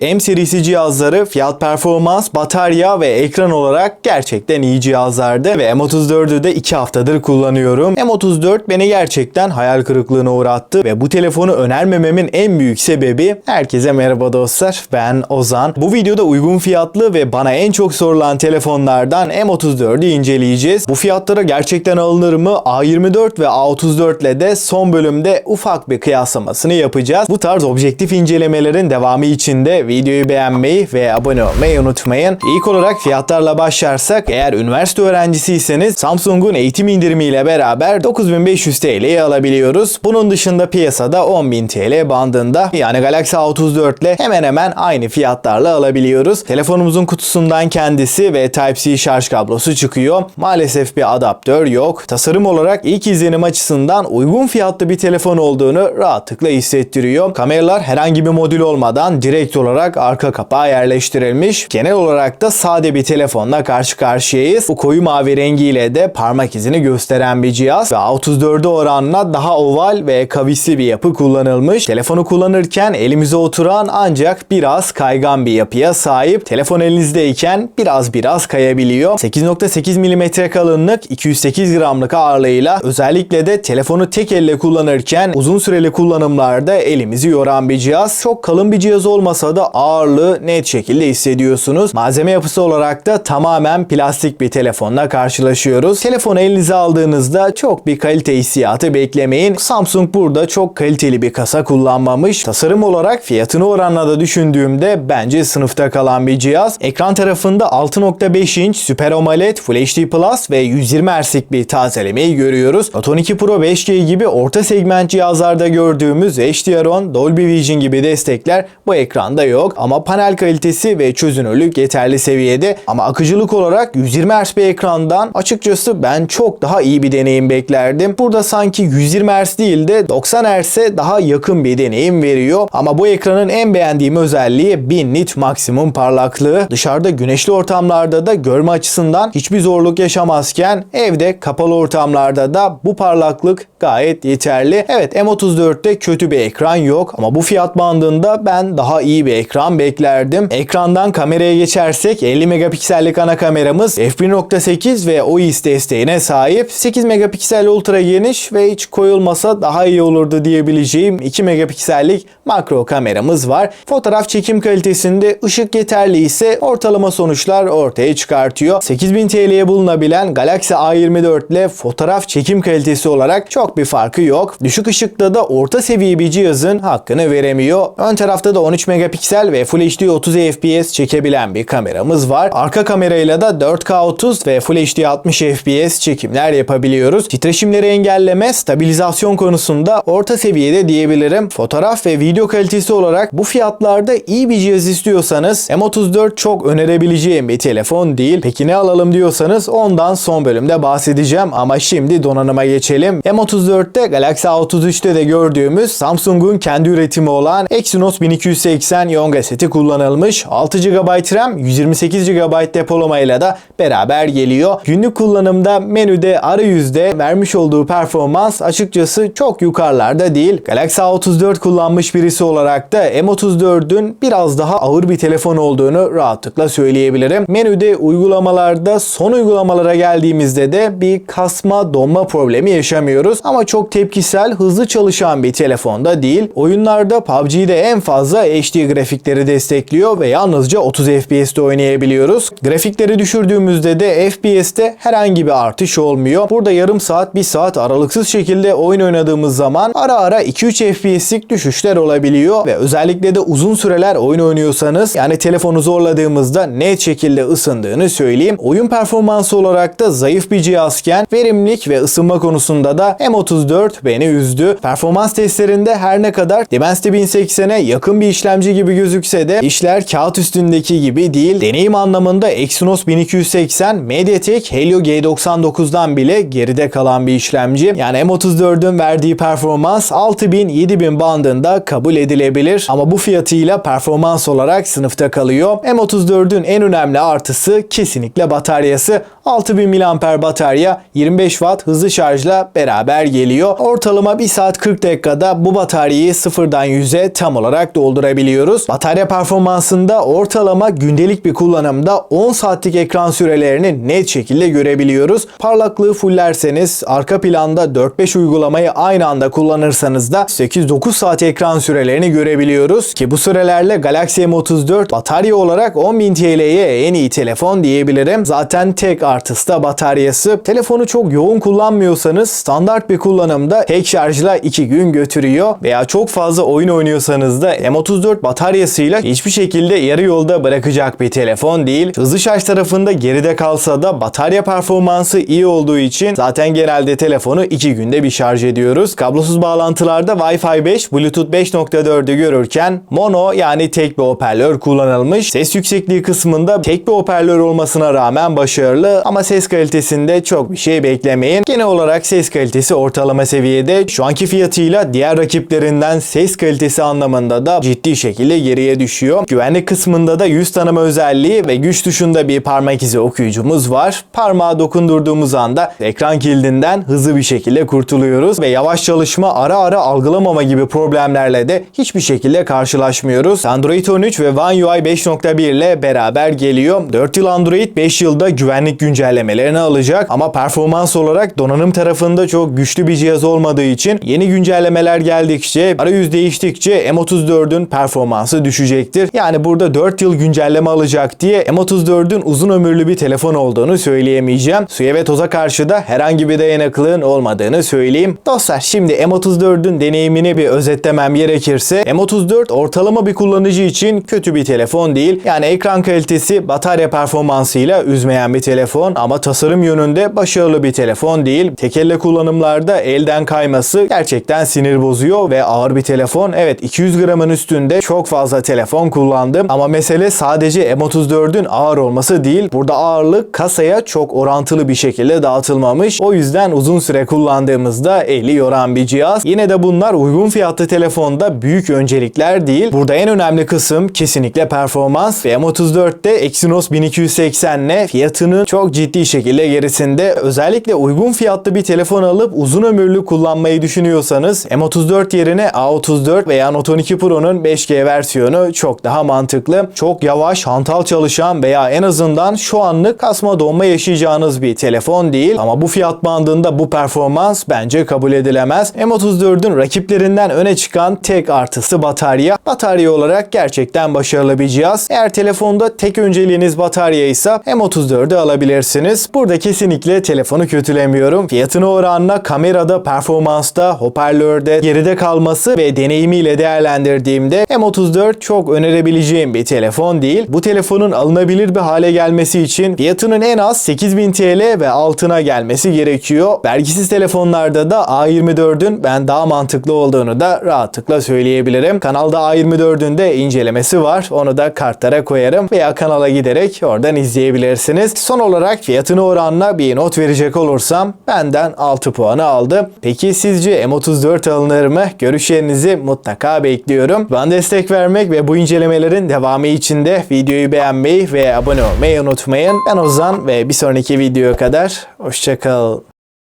M serisi cihazları fiyat performans, batarya ve ekran olarak gerçekten iyi cihazlardı ve M34'ü de 2 haftadır kullanıyorum. M34 beni gerçekten hayal kırıklığına uğrattı ve bu telefonu önermememin en büyük sebebi herkese merhaba dostlar ben Ozan. Bu videoda uygun fiyatlı ve bana en çok sorulan telefonlardan M34'ü inceleyeceğiz. Bu fiyatlara gerçekten alınır mı? A24 ve A34 ile de son bölümde ufak bir kıyaslamasını yapacağız. Bu tarz objektif incelemelerin devamı için de videoyu beğenmeyi ve abone olmayı unutmayın. İlk olarak fiyatlarla başlarsak eğer üniversite öğrencisiyseniz Samsung'un eğitim indirimiyle beraber 9500 TL'ye alabiliyoruz. Bunun dışında piyasada 10.000 TL bandında yani Galaxy A34 ile hemen hemen aynı fiyatlarla alabiliyoruz. Telefonumuzun kutusundan kendisi ve Type-C şarj kablosu çıkıyor. Maalesef bir adaptör yok. Tasarım olarak ilk izlenim açısından uygun fiyatlı bir telefon olduğunu rahatlıkla hissettiriyor. Kameralar herhangi bir modül olmadan direkt olarak arka kapağa yerleştirilmiş. Genel olarak da sade bir telefonla karşı karşıyayız. Bu koyu mavi rengiyle de parmak izini gösteren bir cihaz ve A34'e oranla daha oval ve kavisli bir yapı kullanılmış. Telefonu kullanırken elimize oturan ancak biraz kaygan bir yapıya sahip. Telefon elinizdeyken biraz biraz kayabiliyor. 8.8 mm kalınlık 208 gramlık ağırlığıyla özellikle de telefonu tek elle kullanırken uzun süreli kullanımlarda elimizi yoran bir cihaz. Çok kalın bir cihaz olmasa da ağırlığı net şekilde hissediyorsunuz. Malzeme yapısı olarak da tamamen plastik bir telefonla karşılaşıyoruz. Telefonu elinize aldığınızda çok bir kalite hissiyatı beklemeyin. Samsung burada çok kaliteli bir kasa kullanmamış. Tasarım olarak fiyatını oranla da düşündüğümde bence sınıfta kalan bir cihaz. Ekran tarafında 6.5 inç Super AMOLED Full HD Plus ve 120 Hz'lik bir tazelemeyi görüyoruz. Note 12 Pro 5G gibi orta segment cihazlarda gördüğümüz HDR10, Dolby Vision gibi destekler bu ekranda yok. Ama panel kalitesi ve çözünürlük yeterli seviyede. Ama akıcılık olarak 120 Hz bir ekrandan açıkçası ben çok daha iyi bir deneyim beklerdim. Burada sanki 120 Hz değil de 90 Hz'e daha yakın bir deneyim veriyor. Ama bu ekranın en beğendiğim özelliği 1000 nit maksimum parlaklığı. Dışarıda güneşli ortamlarda da görme açısından hiçbir zorluk yaşamazken evde kapalı ortamlarda da bu parlaklık gayet yeterli. Evet M34'te kötü bir ekran yok ama bu fiyat bandında ben daha iyi bir ekran beklerdim. Ekrandan kameraya geçersek 50 megapiksellik ana kameramız f1.8 ve OIS desteğine sahip. 8 megapiksel ultra geniş ve hiç koyulmasa daha iyi olurdu diyebileceğim 2 megapiksellik makro kameramız var. Fotoğraf çekim kalitesinde ışık yeterli ise ortalama sonuçlar ortaya çıkartıyor. 8000 TL'ye bulunabilen Galaxy A24 ile fotoğraf çekim kalitesi olarak çok bir farkı yok. Düşük ışıkta da orta seviye bir cihazın hakkını veremiyor. Ön tarafta da 13 megapiksel ve Full HD 30 fps çekebilen bir kameramız var. Arka kamerayla da 4K 30 ve Full HD 60 fps çekimler yapabiliyoruz. Titreşimleri engelleme, stabilizasyon konusunda orta seviyede diyebilirim. Fotoğraf ve video kalitesi olarak bu fiyatlarda iyi bir cihaz istiyorsanız M34 çok önerebileceğim bir telefon değil. Peki ne alalım diyorsanız ondan son bölümde bahsedeceğim ama şimdi donanıma geçelim. M34'te Galaxy A33'te de gördüğümüz Samsung'un kendi üretimi olan Exynos 1280 Yonga seti kullanılmış. 6 GB RAM, 128 GB depolamayla da beraber geliyor. Günlük kullanımda menüde arayüzde vermiş olduğu performans açıkçası çok yukarılarda değil. Galaxy A34 kullanmış birisi olarak da M34'ün biraz daha ağır bir telefon olduğunu rahatlıkla söyleyebilirim. Menüde uygulamalarda son uygulamalara geldiğimizde de bir kasma donma problemi yaşamıyoruz. Ama çok tepkisel, hızlı çalışan bir telefonda değil. Oyunlarda PUBG'de en fazla HD grafikleri destekliyor ve yalnızca 30 FPS'te oynayabiliyoruz. Grafikleri düşürdüğümüzde de FPS'te herhangi bir artış olmuyor. Burada yarım saat, 1 saat aralıksız şekilde oyun oynadığımız zaman ara ara 2-3 FPS'lik düşüşler olabiliyor ve özellikle de uzun süreler oyun oynuyorsanız yani telefonu zorladığımızda net şekilde ısındığını söyleyeyim. Oyun performansı olarak da zayıf bir cihazken verimlilik ve ısınma konusunda da M34 beni üzdü. Performans testlerinde her ne kadar Dimensity 1080'e yakın bir işlemci gibi gözükse de işler kağıt üstündeki gibi değil. Deneyim anlamında Exynos 1280 MediaTek Helio G99'dan bile geride kalan bir işlemci. Yani M34'ün verdiği performans 6000-7000 bandında kabul edilebilir ama bu fiyatıyla performans olarak sınıfta kalıyor. M34'ün en önemli artısı kesinlikle bataryası. 6000 mAh batarya 25 Watt hızlı şarjla beraber geliyor. Ortalama 1 saat 40 dakikada bu bataryayı sıfırdan 100'e tam olarak doldurabiliyoruz. Görüyoruz. Batarya performansında ortalama gündelik bir kullanımda 10 saatlik ekran sürelerini net şekilde görebiliyoruz. Parlaklığı fullerseniz arka planda 4-5 uygulamayı aynı anda kullanırsanız da 8-9 saat ekran sürelerini görebiliyoruz. Ki bu sürelerle Galaxy M34 batarya olarak 10.000 TL'ye en iyi telefon diyebilirim. Zaten tek artısı da bataryası. Telefonu çok yoğun kullanmıyorsanız standart bir kullanımda tek şarjla 2 gün götürüyor. Veya çok fazla oyun oynuyorsanız da M34 bataryasıyla hiçbir şekilde yarı yolda bırakacak bir telefon değil. Hızlı şarj tarafında geride kalsa da batarya performansı iyi olduğu için zaten genelde telefonu 2 günde bir şarj ediyoruz. Kablosuz bağlantılarda Wi-Fi 5, Bluetooth 5.4'ü görürken mono yani tek bir hoparlör kullanılmış. Ses yüksekliği kısmında tek bir hoparlör olmasına rağmen başarılı ama ses kalitesinde çok bir şey beklemeyin. Genel olarak ses kalitesi ortalama seviyede. Şu anki fiyatıyla diğer rakiplerinden ses kalitesi anlamında da ciddi şekilde geriye düşüyor. Güvenlik kısmında da yüz tanıma özelliği ve güç tuşunda bir parmak izi okuyucumuz var. Parmağı dokundurduğumuz anda ekran kildinden hızlı bir şekilde kurtuluyoruz ve yavaş çalışma ara ara algılamama gibi problemlerle de hiçbir şekilde karşılaşmıyoruz. Android 13 ve One UI 5.1 ile beraber geliyor. 4 yıl Android 5 yılda güvenlik güncellemelerini alacak ama performans olarak donanım tarafında çok güçlü bir cihaz olmadığı için yeni güncellemeler geldikçe, arayüz değiştikçe M34'ün performansı düşecektir. Yani burada 4 yıl güncelleme alacak diye M34'ün uzun ömürlü bir telefon olduğunu söyleyemeyeceğim. Suya ve toza karşı da herhangi bir dayanıklılığın olmadığını söyleyeyim. Dostlar şimdi M34'ün deneyimini bir özetlemem gerekirse M34 ortalama bir kullanıcı için kötü bir telefon değil. Yani ekran kalitesi batarya performansıyla üzmeyen bir telefon ama tasarım yönünde başarılı bir telefon değil. Tek elle kullanımlarda elden kayması gerçekten sinir bozuyor ve ağır bir telefon. Evet 200 gramın üstünde çok fazla telefon kullandım ama mesele sadece M34'ün ağır olması değil. Burada ağırlık kasaya çok orantılı bir şekilde dağıtılmamış. O yüzden uzun süre kullandığımızda eli yoran bir cihaz. Yine de bunlar uygun fiyatlı telefonda büyük öncelikler değil. Burada en önemli kısım kesinlikle performans ve M34'te Exynos 1280 ile fiyatının çok ciddi şekilde gerisinde. Özellikle uygun fiyatlı bir telefon alıp uzun ömürlü kullanmayı düşünüyorsanız M34 yerine A34 veya Note 12 Pro'nun 5G versiyonu çok daha mantıklı. Çok yavaş, hantal çalışan veya en azından şu anlık kasma donma yaşayacağınız bir telefon değil. Ama bu fiyat bandında bu performans bence kabul edilemez. M34'ün rakiplerinden öne çıkan tek artısı batarya. Batarya olarak gerçekten başarılı bir cihaz. Eğer telefonda tek önceliğiniz batarya ise M34'ü alabilirsiniz. Burada kesinlikle telefonu kötülemiyorum. Fiyatına oranla kamerada, performansta, hoparlörde geride kalması ve deneyimiyle değerlendirdiğimde M34 çok önerebileceğim bir telefon değil. Bu telefonun alınabilir bir hale gelmesi için fiyatının en az 8000 TL ve altına gelmesi gerekiyor. Vergisiz telefonlarda da A24'ün ben daha mantıklı olduğunu da rahatlıkla söyleyebilirim. Kanalda A24'ün de incelemesi var. Onu da kartlara koyarım veya kanala giderek oradan izleyebilirsiniz. Son olarak fiyatını oranla bir not verecek olursam benden 6 puanı aldı. Peki sizce M34 alınır mı? Görüşlerinizi mutlaka bekliyorum. Bana destek vermek ve bu incelemelerin devamı için de videoyu beğenmeyi ve abone olmayı unutmayın. Ben Ozan ve bir sonraki videoya kadar hoşçakal.